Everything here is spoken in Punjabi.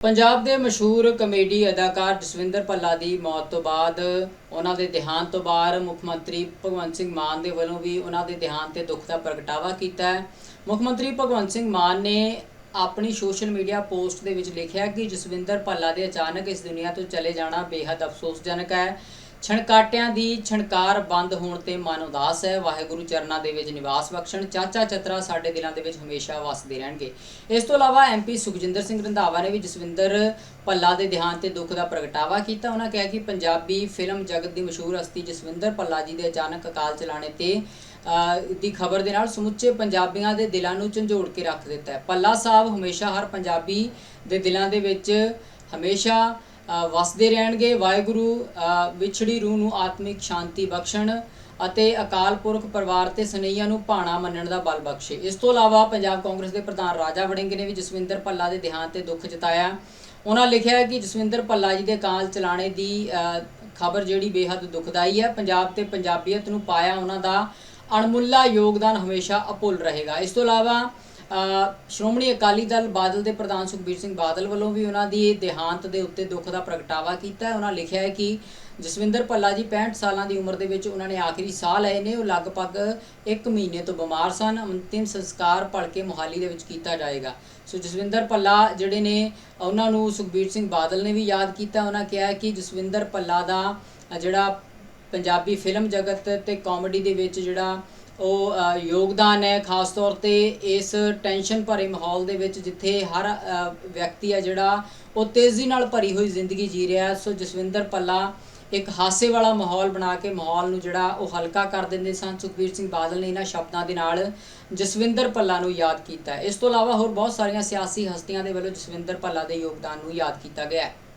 ਪੰਜਾਬ ਦੇ ਮਸ਼ਹੂਰ ਕਮੇਡੀ ਅਦਾਕਾਰ ਜਸਵਿੰਦਰ ਭੱਲਾ ਦੀ ਮੌਤ ਤੋਂ ਬਾਅਦ ਉਹਨਾਂ ਦੇ ਦੇਹਾਂਤ ਤੋਂ ਬਾਅਦ ਮੁੱਖ ਮੰਤਰੀ ਭਗਵੰਤ ਸਿੰਘ ਮਾਨ ਦੇ ਵੱਲੋਂ ਵੀ ਉਹਨਾਂ ਦੇ ਦੇਹਾਂਤ ਤੇ ਦੁੱਖ ਦਾ ਪ੍ਰਗਟਾਵਾ ਕੀਤਾ ਹੈ। ਮੁੱਖ ਮੰਤਰੀ ਭਗਵੰਤ ਸਿੰਘ ਮਾਨ ਨੇ ਆਪਣੀ ਸੋਸ਼ਲ ਮੀਡੀਆ ਪੋਸਟ ਦੇ ਵਿੱਚ ਲਿਖਿਆ ਕਿ ਜਸਵਿੰਦਰ ਭੱਲਾ ਦੇ ਅਚਾਨਕ ਇਸ ਦੁਨੀਆ ਤੋਂ ਚਲੇ ਜਾਣਾ ਬੇहद ਅਫਸੋਸਜਨਕ ਹੈ। ਛਣਕਾਟਿਆਂ ਦੀ ਛਣਕਾਰ ਬੰਦ ਹੋਣ ਤੇ ਮਨ ਉਦਾਸ ਹੈ। ਵਾਹਿਗੁਰੂ ਚਰਨਾਂ ਦੇ ਵਿੱਚ ਨਿਵਾਸ ਬਖਸ਼ਣ, ਚਾਚਾ ਚਤਰਾ ਸਾਡੇ ਦਿਲਾਂ ਦੇ ਵਿੱਚ ਹਮੇਸ਼ਾ ਵਸਦੇ ਰਹਿਣਗੇ। ਇਸ ਤੋਂ ਇਲਾਵਾ ਐਮਪੀ ਸੁਖਜਿੰਦਰ ਸਿੰਘ ਰੰਧਾਵਾ ਨੇ ਵੀ ਜਸਵਿੰਦਰ ਭੱਲਾ ਦੇ ਦੇਹਾਂਤ ਤੇ ਦੁੱਖ ਦਾ ਪ੍ਰਗਟਾਵਾ ਕੀਤਾ। ਉਹਨਾਂ ਕਿਹਾ ਕਿ ਪੰਜਾਬੀ ਫਿਲਮ ਜਗਤ ਦੀ ਮਸ਼ਹੂਰ ਹਸਤੀ ਜਸਵਿੰਦਰ ਭੱਲਾ ਜੀ ਦੇ ਅਚਾਨਕ ਅਕਾਲ ਚਲਾਣੇ ਤੇ ਦੀ ਖਬਰ ਦੇ ਨਾਲ ਸਮੁੱਚੇ ਪੰਜਾਬੀਆਂ ਦੇ ਦਿਲਾਂ ਨੂੰ ਝੰਜੋੜ ਕੇ ਰੱਖ ਦਿੱਤਾ ਹੈ। ਪੱਲਾ ਸਾਹਿਬ ਹਮੇਸ਼ਾ ਹਰ ਪੰਜਾਬੀ ਦੇ ਦਿਲਾਂ ਦੇ ਵਿੱਚ ਹਮੇਸ਼ਾ ਵਸਦੇ ਰਹਿਣਗੇ। ਵਾਹਿਗੁਰੂ ਵਿਛੜੀ ਰੂਹ ਨੂੰ ਆਤਮਿਕ ਸ਼ਾਂਤੀ ਬਖਸ਼ਣ ਅਤੇ ਅਕਾਲ ਪੁਰਖ ਪਰਿਵਾਰ ਤੇ ਸਨਈਆਂ ਨੂੰ ਭਾਣਾ ਮੰਨਣ ਦਾ ਬਲ ਬਖਸ਼ੇ। ਇਸ ਤੋਂ ਇਲਾਵਾ ਪੰਜਾਬ ਕਾਂਗਰਸ ਦੇ ਪ੍ਰਧਾਨ ਰਾਜਾ ਵੜਿੰਗ ਨੇ ਵੀ ਜਸਵਿੰਦਰ ਭੱਲਾ ਦੇ ਦੇਹਾਂਤ ਤੇ ਦੁੱਖ ਜਤਾਇਆ। ਉਹਨਾਂ ਲਿਖਿਆ ਕਿ ਜਸਵਿੰਦਰ ਭੱਲਾ ਜੀ ਦੇ ਕਾਲ ਚਲਾਣੇ ਦੀ ਖਬਰ ਜਿਹੜੀ ਬੇहद ਦੁਖਦਾਈ ਹੈ। ਪੰਜਾਬ ਤੇ ਪੰਜਾਬੀਅਤ ਨੂੰ ਪਾਇਆ ਉਹਨਾਂ ਦਾ ਅਣਮੁੱਲਾ ਯੋਗਦਾਨ ਹਮੇਸ਼ਾ ਅਭੁੱਲ ਰਹੇਗਾ। ਇਸ ਤੋਂ ਇਲਾਵਾ ਸ਼੍ਰੋਮਣੀ ਅਕਾਲੀ ਦਲ ਬਾਦਲ ਦੇ ਪ੍ਰਧਾਨ ਸੁਖਬੀਰ ਸਿੰਘ ਬਾਦਲ ਵੱਲੋਂ ਵੀ ਉਹਨਾਂ ਦੀ ਦੇਹਾਂਤ ਦੇ ਉੱਤੇ ਦੁੱਖ ਦਾ ਪ੍ਰਗਟਾਵਾ ਕੀਤਾ ਹੈ। ਉਹਨਾਂ ਲਿਖਿਆ ਹੈ ਕਿ ਜਸਵਿੰਦਰ ਭੱਲਾ ਜੀ 65 ਸਾਲਾਂ ਦੀ ਉਮਰ ਦੇ ਵਿੱਚ ਉਹਨਾਂ ਨੇ ਆਖਰੀ ਸਾਹ ਲਏ ਨੇ। ਉਹ ਲਗਭਗ 1 ਮਹੀਨੇ ਤੋਂ ਬਿਮਾਰ ਸਨ। ਅੰਤਿਮ ਸੰਸਕਾਰ ਭਲਕੇ ਮੁਹਾਲੀ ਦੇ ਵਿੱਚ ਕੀਤਾ ਜਾਏਗਾ। ਸੋ ਜਸਵਿੰਦਰ ਭੱਲਾ ਜਿਹੜੇ ਨੇ, ਉਹਨਾਂ ਨੂੰ ਸੁਖਬੀਰ ਸਿੰਘ ਬਾਦਲ ਨੇ ਵੀ ਯਾਦ ਕੀਤਾ। ਉਹਨਾਂ ਕਿਹਾ ਕਿ ਜਸਵਿੰਦਰ ਭੱਲਾ ਦਾ ਜਿਹੜਾ ਪੰਜਾਬੀ ਫਿਲਮ ਜਗਤ ਤੇ ਕਾਮੇਡੀ ਦੇ ਵਿੱਚ ਜਿਹੜਾ ਉਹ ਯੋਗਦਾਨ ਹੈ ਖਾਸ ਤੌਰ ਤੇ ਇਸ ਟੈਨਸ਼ਨ ਭਰੇ ਮਾਹੌਲ ਦੇ ਵਿੱਚ ਜਿੱਥੇ ਹਰ ਵਿਅਕਤੀ ਹੈ ਜਿਹੜਾ ਉਹ ਤੇਜ਼ੀ ਨਾਲ ਭਰੀ ਹੋਈ ਜ਼ਿੰਦਗੀ ਜੀ ਰਿਹਾ ਸੋ ਜਸਵਿੰਦਰ ਪੱਲਾ ਇੱਕ ਹਾਸੇ ਵਾਲਾ ਮਾਹੌਲ ਬਣਾ ਕੇ ਮਾਹੌਲ ਨੂੰ ਜਿਹੜਾ ਉਹ ਹਲਕਾ ਕਰ ਦਿੰਦੇ ਸਨ। ਸੁਖਬੀਰ ਸਿੰਘ ਬਾਦਲ ਨੇ ਇਹਨਾਂ ਸ਼ਬਦਾਂ ਦੇ ਨਾਲ ਜਸਵਿੰਦਰ ਪੱਲਾ ਨੂੰ ਯਾਦ ਕੀਤਾ ਇਸ ਤੋਂ ਇਲਾਵਾ ਹੋਰ ਬਹੁਤ ਸਾਰੀਆਂ ਸਿਆਸੀ ਹਸਤੀਆਂ ਦੇ ਵੱਲੋਂ ਜਸਵਿੰਦਰ ਪੱਲਾ ਦੇ ਯੋਗਦਾਨ ਨੂੰ ਯਾਦ ਕੀਤਾ ਗਿਆ ਹੈ।